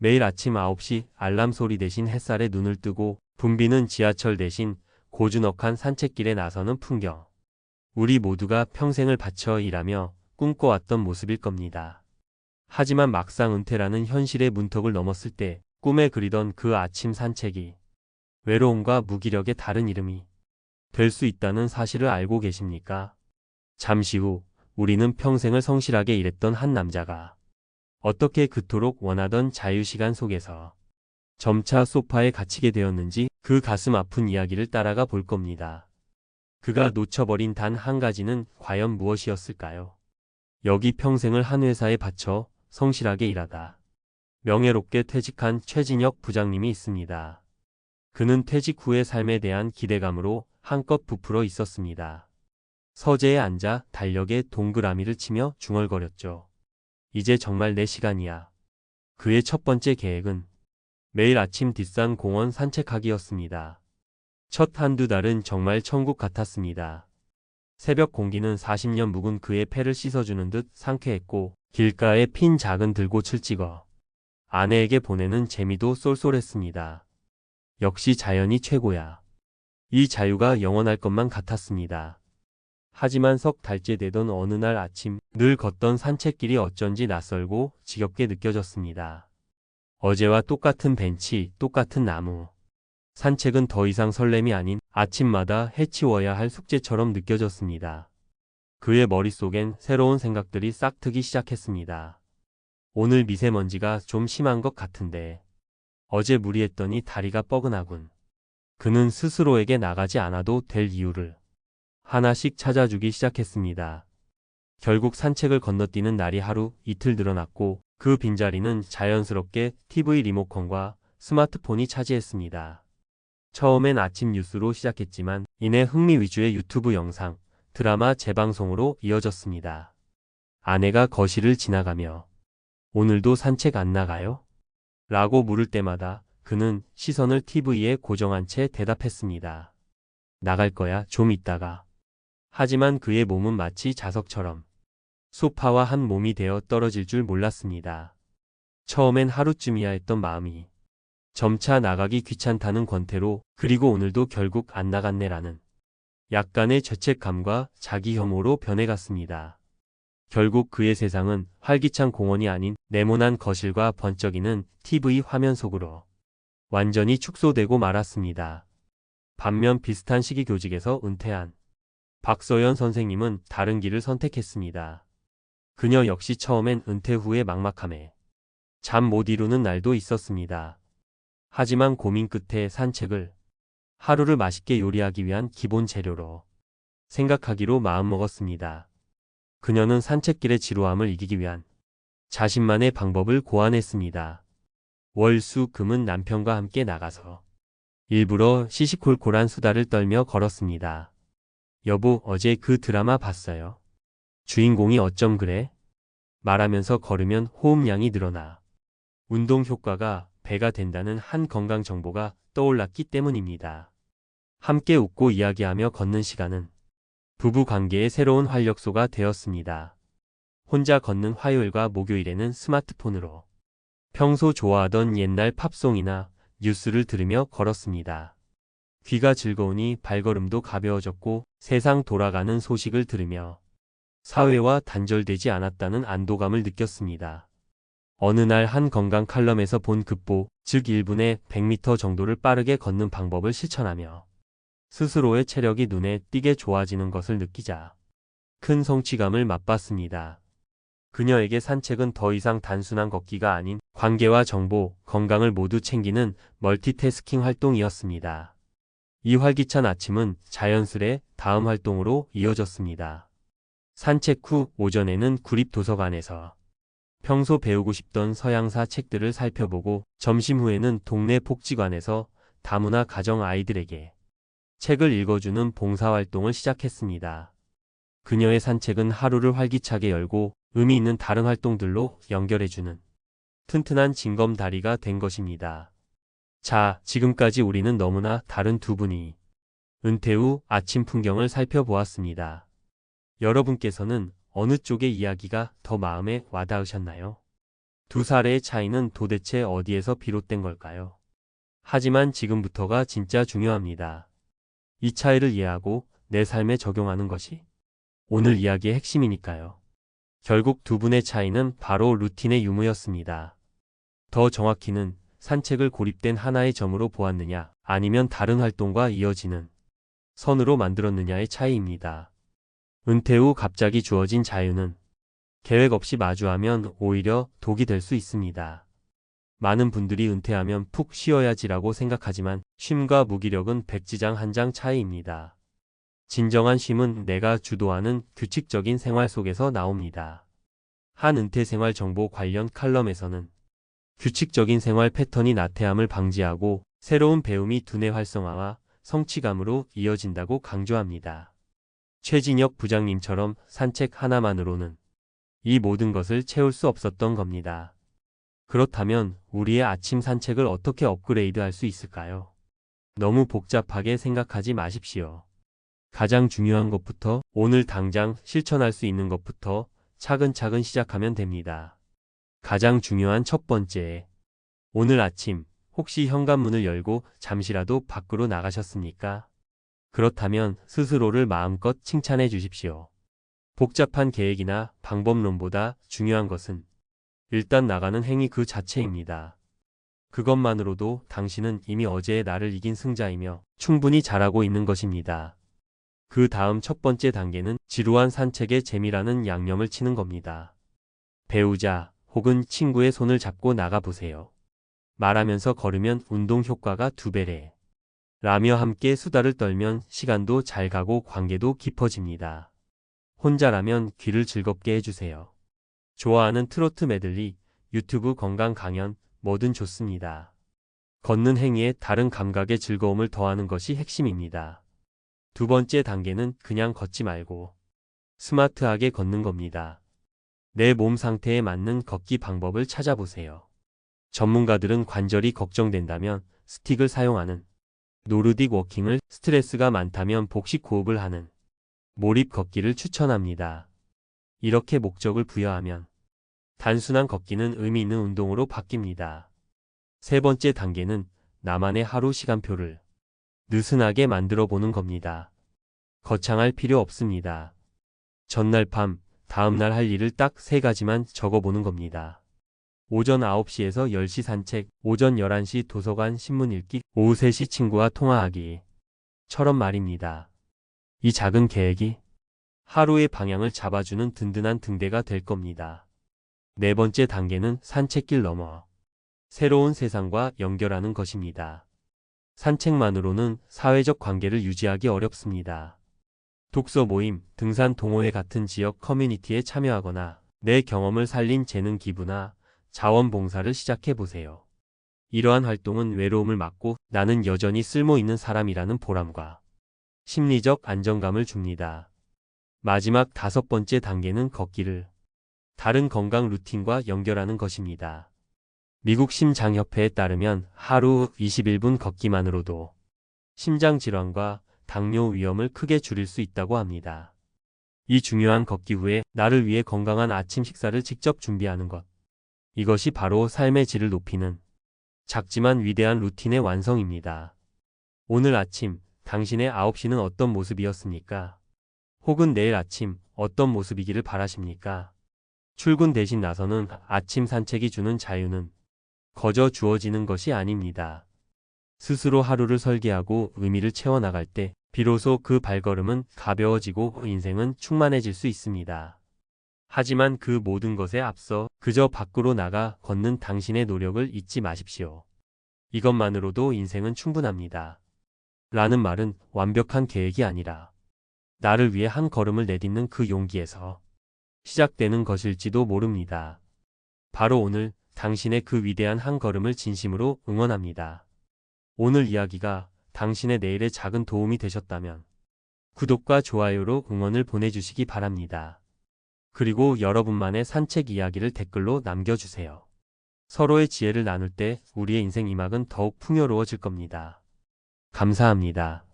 매일 아침 9시 알람 소리 대신 햇살에 눈을 뜨고 붐비는 지하철 대신 고즈넉한 산책길에 나서는 풍경. 우리 모두가 평생을 바쳐 일하며 꿈꿔왔던 모습일 겁니다. 하지만 막상 은퇴라는 현실의 문턱을 넘었을 때 꿈에 그리던 그 아침 산책이 외로움과 무기력의 다른 이름이 될 수 있다는 사실을 알고 계십니까? 잠시 후 우리는 평생을 성실하게 일했던 한 남자가 어떻게 그토록 원하던 자유시간 속에서 점차 소파에 갇히게 되었는지 그 가슴 아픈 이야기를 따라가 볼 겁니다. 그가 놓쳐버린 단 한 가지는 과연 무엇이었을까요? 여기 평생을 한 회사에 바쳐 성실하게 일하다. 명예롭게 퇴직한 최진혁 부장님이 있습니다. 그는 퇴직 후의 삶에 대한 기대감으로 한껏 부풀어 있었습니다. 서재에 앉아 달력에 동그라미를 치며 중얼거렸죠. 이제 정말 내 시간이야. 그의 첫 번째 계획은 매일 아침 뒷산 공원 산책하기였습니다. 첫 한두 달은 정말 천국 같았습니다. 새벽 공기는 40년 묵은 그의 폐를 씻어주는 듯 상쾌했고 길가에 핀 작은 들꽃을 찍어 아내에게 보내는 재미도 쏠쏠했습니다. 역시 자연이 최고야. 이 자유가 영원할 것만 같았습니다. 하지만 석 달째 되던 어느 날 아침 늘 걷던 산책길이 어쩐지 낯설고 지겹게 느껴졌습니다. 어제와 똑같은 벤치, 똑같은 나무. 산책은 더 이상 설렘이 아닌 아침마다 해치워야 할 숙제처럼 느껴졌습니다. 그의 머릿속엔 새로운 생각들이 싹 트기 시작했습니다. 오늘 미세먼지가 좀 심한 것 같은데 어제 무리했더니 다리가 뻐근하군. 그는 스스로에게 나가지 않아도 될 이유를 하나씩 찾아주기 시작했습니다. 결국 산책을 건너뛰는 날이 하루 이틀 늘어났고 그 빈자리는 자연스럽게 TV 리모컨과 스마트폰이 차지했습니다. 처음엔 아침 뉴스로 시작했지만 이내 흥미 위주의 유튜브 영상, 드라마 재방송으로 이어졌습니다. 아내가 거실을 지나가며 오늘도 산책 안 나가요? 라고 물을 때마다 그는 시선을 TV에 고정한 채 대답했습니다. 나갈 거야, 좀 있다가. 하지만 그의 몸은 마치 자석처럼 소파와 한 몸이 되어 떨어질 줄 몰랐습니다. 처음엔 하루쯤이야 했던 마음이 점차 나가기 귀찮다는 권태로 그리고 오늘도 결국 안 나갔네라는 약간의 죄책감과 자기 혐오로 변해갔습니다. 결국 그의 세상은 활기찬 공원이 아닌 네모난 거실과 번쩍이는 TV 화면 속으로 완전히 축소되고 말았습니다. 반면 비슷한 시기 교직에서 은퇴한 박서연 선생님은 다른 길을 선택했습니다. 그녀 역시 처음엔 은퇴 후의 막막함에 잠 못 이루는 날도 있었습니다. 하지만 고민 끝에 산 책을 하루를 맛있게 요리하기 위한 기본 재료로 생각하기로 마음먹었습니다. 그녀는 산책길의 지루함을 이기기 위한 자신만의 방법을 고안했습니다. 월, 수, 금은 남편과 함께 나가서 일부러 시시콜콜한 수다를 떨며 걸었습니다. 여보, 어제 그 드라마 봤어요. 주인공이 어쩜 그래? 말하면서 걸으면 호흡량이 늘어나 운동 효과가 배가 된다는 한 건강 정보가 떠올랐기 때문입니다. 함께 웃고 이야기하며 걷는 시간은 부부 관계의 새로운 활력소가 되었습니다. 혼자 걷는 화요일과 목요일에는 스마트폰으로 평소 좋아하던 옛날 팝송이나 뉴스를 들으며 걸었습니다. 귀가 즐거우니 발걸음도 가벼워졌고 세상 돌아가는 소식을 들으며 사회와 단절되지 않았다는 안도감을 느꼈습니다. 어느 날 한 건강 칼럼에서 본 급보, 즉 1분에 100m 정도를 빠르게 걷는 방법을 실천하며 스스로의 체력이 눈에 띄게 좋아지는 것을 느끼자 큰 성취감을 맛봤습니다. 그녀에게 산책은 더 이상 단순한 걷기가 아닌 관계와 정보, 건강을 모두 챙기는 멀티태스킹 활동이었습니다. 이 활기찬 아침은 자연스레 다음 활동으로 이어졌습니다. 산책 후 오전에는 구립 도서관에서 평소 배우고 싶던 서양사 책들을 살펴보고 점심 후에는 동네 복지관에서 다문화 가정 아이들에게 책을 읽어주는 봉사활동을 시작했습니다. 그녀의 산책은 하루를 활기차게 열고 의미 있는 다른 활동들로 연결해주는 튼튼한 징검다리가 된 것입니다. 자, 지금까지 우리는 너무나 다른 두 분이 은퇴 후 아침 풍경을 살펴보았습니다. 여러분께서는 어느 쪽의 이야기가 더 마음에 와닿으셨나요? 두 사례의 차이는 도대체 어디에서 비롯된 걸까요? 하지만 지금부터가 진짜 중요합니다. 이 차이를 이해하고 내 삶에 적용하는 것이 오늘 이야기의 핵심이니까요. 결국 두 분의 차이는 바로 루틴의 유무였습니다. 더 정확히는 산책을 고립된 하나의 점으로 보았느냐 아니면 다른 활동과 이어지는 선으로 만들었느냐의 차이입니다. 은퇴 후 갑자기 주어진 자유는 계획 없이 마주하면 오히려 독이 될 수 있습니다. 많은 분들이 은퇴하면 푹 쉬어야지라고 생각하지만 쉼과 무기력은 백지장 한 장 차이입니다. 진정한 쉼은 내가 주도하는 규칙적인 생활 속에서 나옵니다. 한 은퇴 생활 정보 관련 칼럼에서는 규칙적인 생활 패턴이 나태함을 방지하고 새로운 배움이 두뇌 활성화와 성취감으로 이어진다고 강조합니다. 최진혁 부장님처럼 산책 하나만으로는 이 모든 것을 채울 수 없었던 겁니다. 그렇다면 우리의 아침 산책을 어떻게 업그레이드 할 수 있을까요? 너무 복잡하게 생각하지 마십시오. 가장 중요한 것부터 오늘 당장 실천할 수 있는 것부터 차근차근 시작하면 됩니다. 가장 중요한 첫 번째. 오늘 아침 혹시 현관문을 열고 잠시라도 밖으로 나가셨습니까? 그렇다면 스스로를 마음껏 칭찬해 주십시오. 복잡한 계획이나 방법론보다 중요한 것은 일단 나가는 행위 그 자체입니다. 그것만으로도 당신은 이미 어제의 나를 이긴 승자이며 충분히 잘하고 있는 것입니다. 그 다음 첫 번째 단계는 지루한 산책의 재미라는 양념을 치는 겁니다. 배우자 혹은 친구의 손을 잡고 나가보세요. 말하면서 걸으면 운동 효과가 두 배래. 라며 함께 수다를 떨면 시간도 잘 가고 관계도 깊어집니다. 혼자라면 귀를 즐겁게 해주세요. 좋아하는 트로트 메들리, 유튜브 건강 강연, 뭐든 좋습니다. 걷는 행위에 다른 감각의 즐거움을 더하는 것이 핵심입니다. 두 번째 단계는 그냥 걷지 말고 스마트하게 걷는 겁니다. 내 몸 상태에 맞는 걷기 방법을 찾아보세요. 전문가들은 관절이 걱정된다면 스틱을 사용하는 노르딕 워킹을 스트레스가 많다면 복식 호흡을 하는 몰입 걷기를 추천합니다. 이렇게 목적을 부여하면 단순한 걷기는 의미 있는 운동으로 바뀝니다. 세 번째 단계는 나만의 하루 시간표를 느슨하게 만들어 보는 겁니다. 거창할 필요 없습니다. 전날 밤, 다음날 할 일을 딱 세 가지만 적어 보는 겁니다. 오전 9시에서 10시 산책, 오전 11시 도서관 신문 읽기, 오후 3시 친구와 통화하기. 처럼 말입니다. 이 작은 계획이 하루의 방향을 잡아주는 든든한 등대가 될 겁니다. 네 번째 단계는 산책길 넘어 새로운 세상과 연결하는 것입니다. 산책만으로는 사회적 관계를 유지하기 어렵습니다. 독서 모임, 등산 동호회 같은 지역 커뮤니티에 참여하거나 내 경험을 살린 재능 기부나 자원봉사를 시작해 보세요. 이러한 활동은 외로움을 막고 나는 여전히 쓸모 있는 사람이라는 보람과 심리적 안정감을 줍니다. 마지막 다섯 번째 단계는 걷기를 다른 건강 루틴과 연결하는 것입니다. 미국 심장협회에 따르면 하루 21분 걷기만으로도 심장질환과 당뇨 위험을 크게 줄일 수 있다고 합니다. 이 중요한 걷기 후에 나를 위해 건강한 아침 식사를 직접 준비하는 것. 이것이 바로 삶의 질을 높이는 작지만 위대한 루틴의 완성입니다. 오늘 아침 당신의 9시는 어떤 모습이었습니까? 혹은 내일 아침 어떤 모습이기를 바라십니까? 출근 대신 나서는 아침 산책이 주는 자유는 거저 주어지는 것이 아닙니다. 스스로 하루를 설계하고 의미를 채워나갈 때 비로소 그 발걸음은 가벼워지고 인생은 충만해질 수 있습니다. 하지만 그 모든 것에 앞서 그저 밖으로 나가 걷는 당신의 노력을 잊지 마십시오. 이것만으로도 인생은 충분합니다. 라는 말은 완벽한 계획이 아니라 나를 위해 한 걸음을 내딛는 그 용기에서 시작되는 것일지도 모릅니다. 바로 오늘 당신의 그 위대한 한 걸음을 진심으로 응원합니다. 오늘 이야기가 당신의 내일에 작은 도움이 되셨다면 구독과 좋아요로 응원을 보내주시기 바랍니다. 그리고 여러분만의 산책 이야기를 댓글로 남겨주세요. 서로의 지혜를 나눌 때 우리의 인생 이막은 더욱 풍요로워질 겁니다. 감사합니다.